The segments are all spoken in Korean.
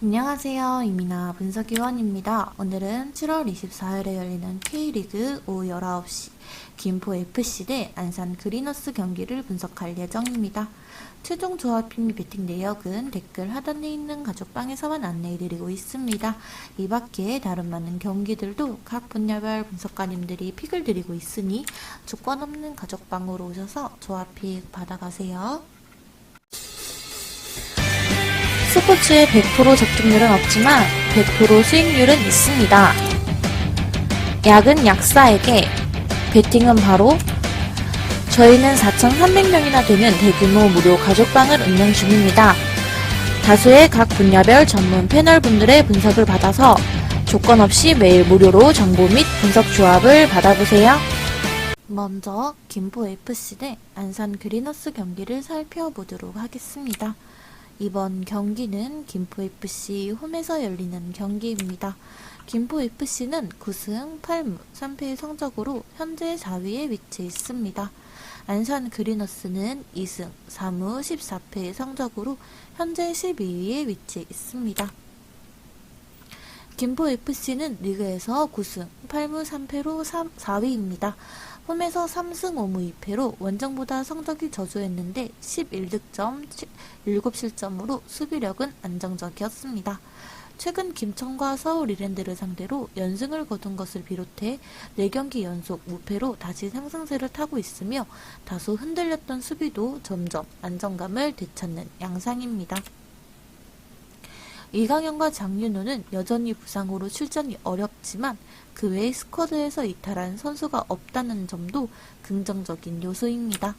안녕하세요. 이민아 분석위원입니다. 오늘은 7월 24일에 열리는 K리그 오후 19시 김포 FC 대 안산 그리너스 경기를 분석할 예정입니다. 최종 조합 및 배팅 내역은 댓글 하단에 있는 가족방에서만 안내해드리고 있습니다. 이 밖에 다른 많은 경기들도 각 분야별 분석가님들이 픽을 드리고 있으니 조건 없는 가족방으로 오셔서 조합 픽 받아가세요. 스포츠의 100% 적중률은 없지만 100% 수익률은 있습니다. 약은 약사에게, 베팅은 바로 저희는 4,300명이나 되는 대규모 무료 가족방을 운영 중입니다. 다수의 각 분야별 전문 패널분들의 분석을 받아서 조건 없이 매일 무료로 정보 및 분석 조합을 받아보세요. 먼저 김포 FC 대 안산 그리너스 경기를 살펴보도록 하겠습니다. 이번 경기는 김포FC 홈에서 열리는 경기입니다. 김포FC는 9승 8무 3패의 성적으로 현재 4위에 위치해 있습니다. 안산 그리너스는 2승 3무 14패의 성적으로 현재 12위에 위치해 있습니다. 김포FC는 리그에서 9승 8무 3패로 3, 4위입니다. 홈에서 3승 5무 2패로 원정보다 성적이 저조했는데 11득점 7실점으로 수비력은 안정적이었습니다. 최근 김천과 서울 이랜드를 상대로 연승을 거둔 것을 비롯해 4경기 연속 무패로 다시 상승세를 타고 있으며 다소 흔들렸던 수비도 점점 안정감을 되찾는 양상입니다. 이강현과 장윤호는 여전히 부상으로 출전이 어렵지만 그외 스쿼드에서 이탈한 선수가 없다는 점도 긍정적인 요소입니다.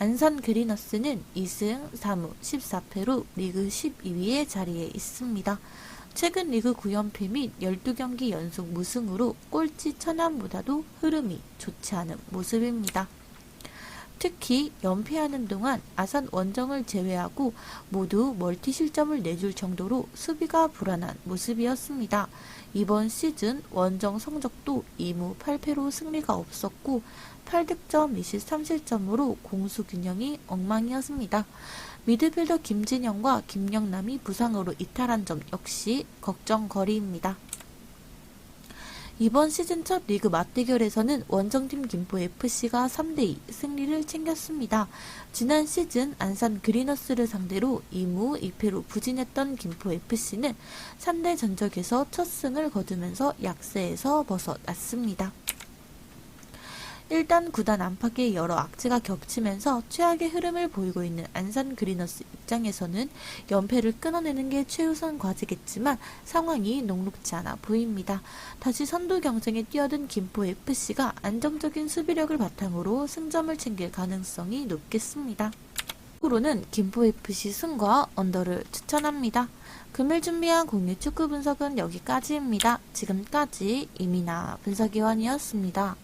안산 그리너스는 2승 3무 14패로 리그 12위의 자리에 있습니다. 최근 리그 9연패 및 12경기 연속 무승으로 꼴찌 천안보다도 흐름이 좋지 않은 모습입니다. 특히 연패하는 동안 아산 원정을 제외하고 모두 멀티 실점을 내줄 정도로 수비가 불안한 모습이었습니다. 이번 시즌 원정 성적도 2무 8패로 승리가 없었고 8득점 23실점으로 공수 균형이 엉망이었습니다. 미드필더 김진영과 김영남이 부상으로 이탈한 점 역시 걱정거리입니다. 이번 시즌 첫 리그 맞대결에서는 원정팀 김포 FC가 3대2 승리를 챙겼습니다. 지난 시즌 안산 그리너스를 상대로 2무 2패로 부진했던 김포 FC는 3대 전적에서 첫 승을 거두면서 약세에서 벗어났습니다. 일단 구단 안팎의 여러 악재가 겹치면서 최악의 흐름을 보이고 있는 안산 그리너스 입장에서는 연패를 끊어내는 게 최우선 과제겠지만 상황이 녹록지 않아 보입니다. 다시 선두 경쟁에 뛰어든 김포 FC가 안정적인 수비력을 바탕으로 승점을 챙길 가능성이 높겠습니다. 으로는 김포 FC 승과 언더를 추천합니다. 금일 준비한 국내 축구 분석은 여기까지입니다. 지금까지 이민아 분석위원이었습니다.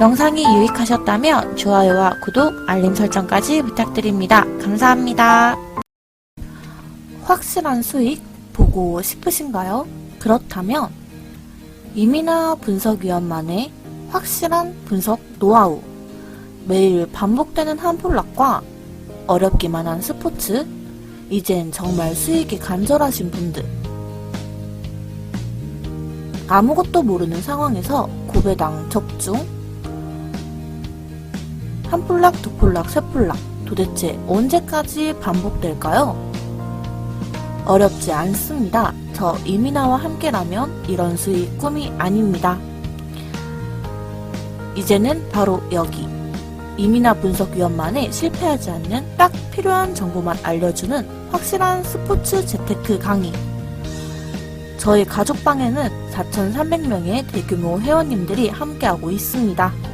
영상이 유익하셨다면 좋아요와 구독, 알림 설정까지 부탁드립니다. 감사합니다. 확실한 수익 보고 싶으신가요? 그렇다면 이민아 분석위원만의 확실한 분석 노하우 매일 반복되는 한 폴락과 어렵기만 한 스포츠 이젠 정말 수익이 간절하신 분들 아무것도 모르는 상황에서 고배당 적중 한 폴락, 두 폴락, 세 폴락 도대체 언제까지 반복될까요? 어렵지 않습니다. 저 이민아와 함께라면 이런 수익 꿈이 아닙니다. 이제는 바로 여기 이민아 분석위원만의 실패하지 않는 딱 필요한 정보만 알려주는 확실한 스포츠 재테크 강의 저희 가족방에는 4,300명의 대규모 회원님들이 함께하고 있습니다.